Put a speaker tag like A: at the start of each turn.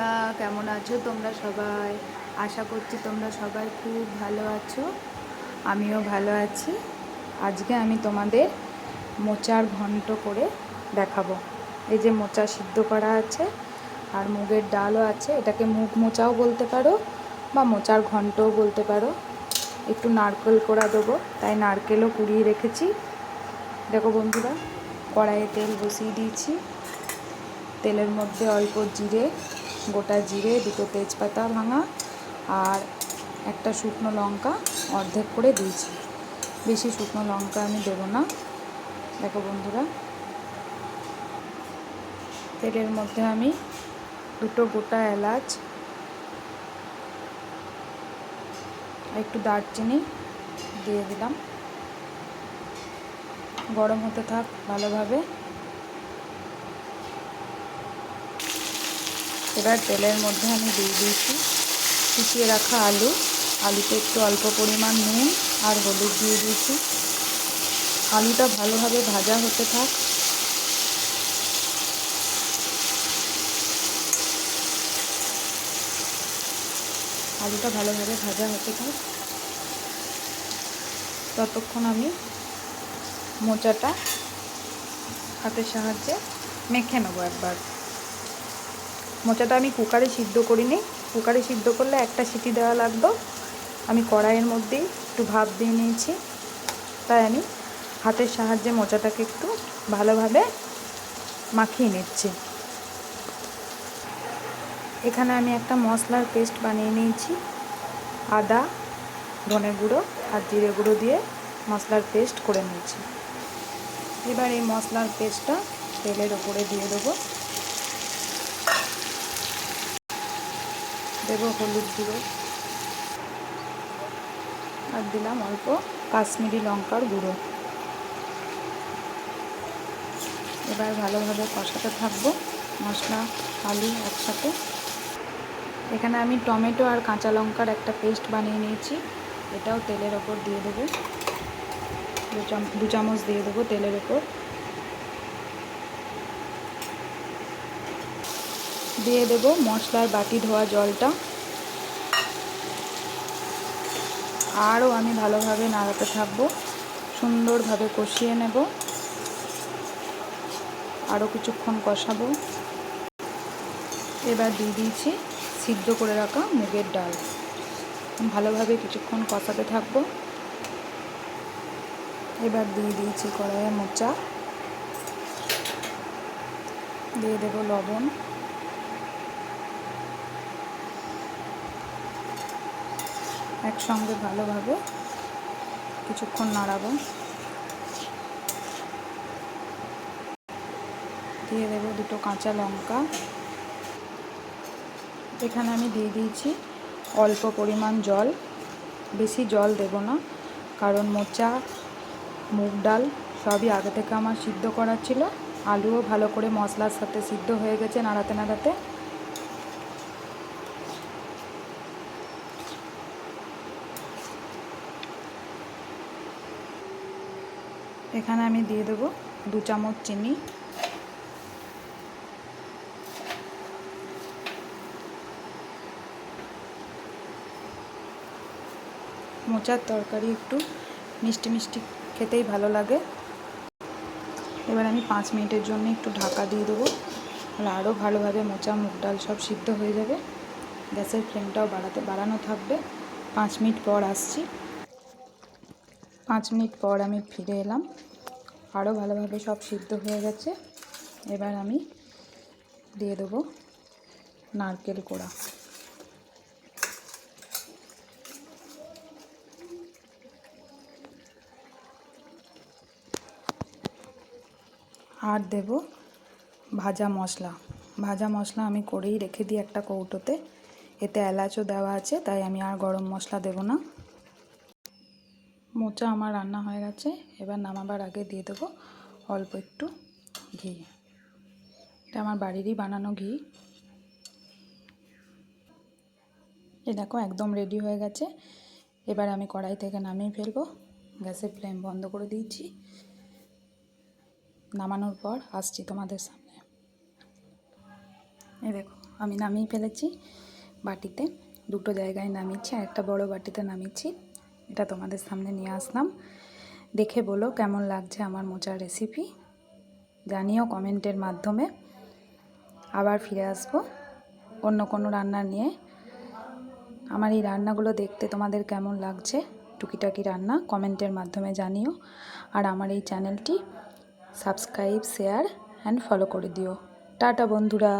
A: বন্ধুরা, কেমন আছো তোমরা সবাই? আশা করছি তোমরা সবাই খুব ভালো আছো। আমিও ভালো আছি। আজকে আমি তোমাদের মোচার ঘন্ট করে দেখাবো। এই যে মোচা সিদ্ধ করা আছে, আর মুগের ডালও আছে। এটাকে মুগ মোচাও বলতে পারো, বা মোচার ঘন্টও বলতে পারো। একটু নারকেল কোড়া দেবো, তাই নারকেলও কুড়িয়ে রেখেছি। দেখো বন্ধুরা, কড়াইয়ে তেল বসিয়ে দিয়েছি। তেলের মধ্যে অল্প জিরে গোটা জিরে, দুটো তেজপাতা ভাঙা আর একটা শুকনো লঙ্কা অর্ধেক করে দিয়েছি। বেশি শুকনো লঙ্কা আমি দেবো না। দেখো বন্ধুরা, তেলের মধ্যে আমি দুটো গোটা এলাচ, একটু দারচিনি দিয়ে দিলাম। গরম হতে থাক ভালোভাবে। এবার তেলের মধ্যে আমি দিয়ে দিয়েছি কুচিয়ে রাখা আলু। আলুতে একটু অল্প পরিমাণ নুন আর হলুদ দিয়ে দিয়েছি। আলুটা ভালোভাবে ভাজা হতে থাক। আলুটা ভালোভাবে ভাজা হতে থাক। ততক্ষণ আমি মোচাটা হাতের সাহায্যে মেখে নেব একবার। মোচাটা আমি কুকারে সিদ্ধ করিনি। কুকারে সিদ্ধ করলে একটা সিটি দেওয়া লাগতো। আমি কড়াইয়ের মধ্যেই একটু ভাপ দিয়ে নিয়েছি। তাই আমি হাতের সাহায্যে মোচাটাকে একটু ভালোভাবে মাখিয়ে নিচ্ছি। এখানে আমি একটা মশলার পেস্ট বানিয়ে নিয়েছি। আদা, ধনে গুঁড়ো আর জিরে গুঁড়ো দিয়ে মশলার পেস্ট করে নিয়েছি। এবার এই মশলার পেস্টটা তেলের ওপরে দিয়ে দেবো। দেবো হলুদ গুঁড়ো। আর দিলাম অল্প কাশ্মীরি লঙ্কার গুঁড়ো। এবার ভালোভাবে কষাতে থাকব মশলা, আলু একসাথে। এখানে আমি টমেটো আর কাঁচা লঙ্কার একটা পেস্ট বানিয়ে নিয়েছি। এটাও তেলের ওপর দিয়ে দেবো। দু চামচ দিয়ে দেবো তেলের ওপর। দিয়ে দেবো মশলার বাটি ধোয়া জলটা। আরও আমি ভালোভাবে নাড়াতে থাকব। সুন্দরভাবে কষিয়ে নেব। আরও কিছুক্ষণ কষাবো। এবার দিয়ে দিয়েছি সিদ্ধ করে রাখা মুগের ডাল। ভালোভাবে কিছুক্ষণ কষাতে থাকব। এবার দিয়ে দিয়েছি কড়াইয়ে মোচা। দিয়ে দেব লবণ। একসঙ্গে ভালোভাবে কিছুক্ষণ নাড়াবো। দিয়ে দেবো দুটো কাঁচা লঙ্কা। এখানে আমি দিয়ে দিয়েছি অল্প পরিমাণ জল। বেশি জল দেব না, কারণ মোচা, মুগ ডাল সবই আগে থেকে আমার সিদ্ধ করা ছিল। আলুও ভালো করে মশলার সাথে সিদ্ধ হয়ে গেছে, নাড়াতে নাড়াতে। এখানে আমি দিয়ে দেবো দু চামচ চিনি। মোচার তরকারি একটু মিষ্টি মিষ্টি খেতেই ভালো লাগে। এবার আমি পাঁচ মিনিটের জন্য একটু ঢাকা দিয়ে দেবো। তাহলে আরও ভালোভাবে মোচা, মুগ ডাল সব সিদ্ধ হয়ে যাবে। গ্যাসের ফ্লেমটাও বাড়াতে, বাড়ানো থাকবে। পাঁচ মিনিট পর আসছি। পাঁচ মিনিট পর আমি ফিরে এলাম। আরও ভালোভাবে সব সিদ্ধ হয়ে গেছে। এবার আমি দিয়ে দেবো নারকেল কোড়া। আর দেব ভাজা মশলা। ভাজা মশলা আমি করেই রেখে দিই একটা কৌটোতে। এতে এলাচও দেওয়া আছে, তাই আমি আর গরম মশলা দেব না। মোচা আমার রান্না হয়ে গেছে। এবার নামাবার আগে দিয়ে দেবো অল্প একটু ঘি। এটা আমার বাড়িরই বানানো ঘি। এ দেখো, একদম রেডি হয়ে গেছে। এবার আমি কড়াই থেকে নামিয়ে ফেলব। গ্যাসের ফ্লেম বন্ধ করে দিয়েছি। নামানোর পর আসছি তোমাদের সামনে। এই দেখো, আমি নামিয়ে ফেলেছি বাটিতে। দুটো জায়গায় নামিয়েছি, আর একটা বড় বাটিতে নামিয়েছি। এটা তোমাদের সামনে নিয়ে আসলাম। দেখে বলো কেমন লাগছে আমার মোচার রেসিপি জানিও কমেন্টের মাধ্যমে। আবার ফিরে আসব অন্য কোনো রান্না নিয়ে। আমার এই রান্নাগুলো দেখতে তোমাদের কেমন লাগছে? টুকিটাকি রান্না কমেন্টের মাধ্যমে জানিও। আর আমার এই চ্যানেলটি সাবস্ক্রাইব, শেয়ার অ্যান্ড ফলো করে দিও। টাটা বন্ধুরা।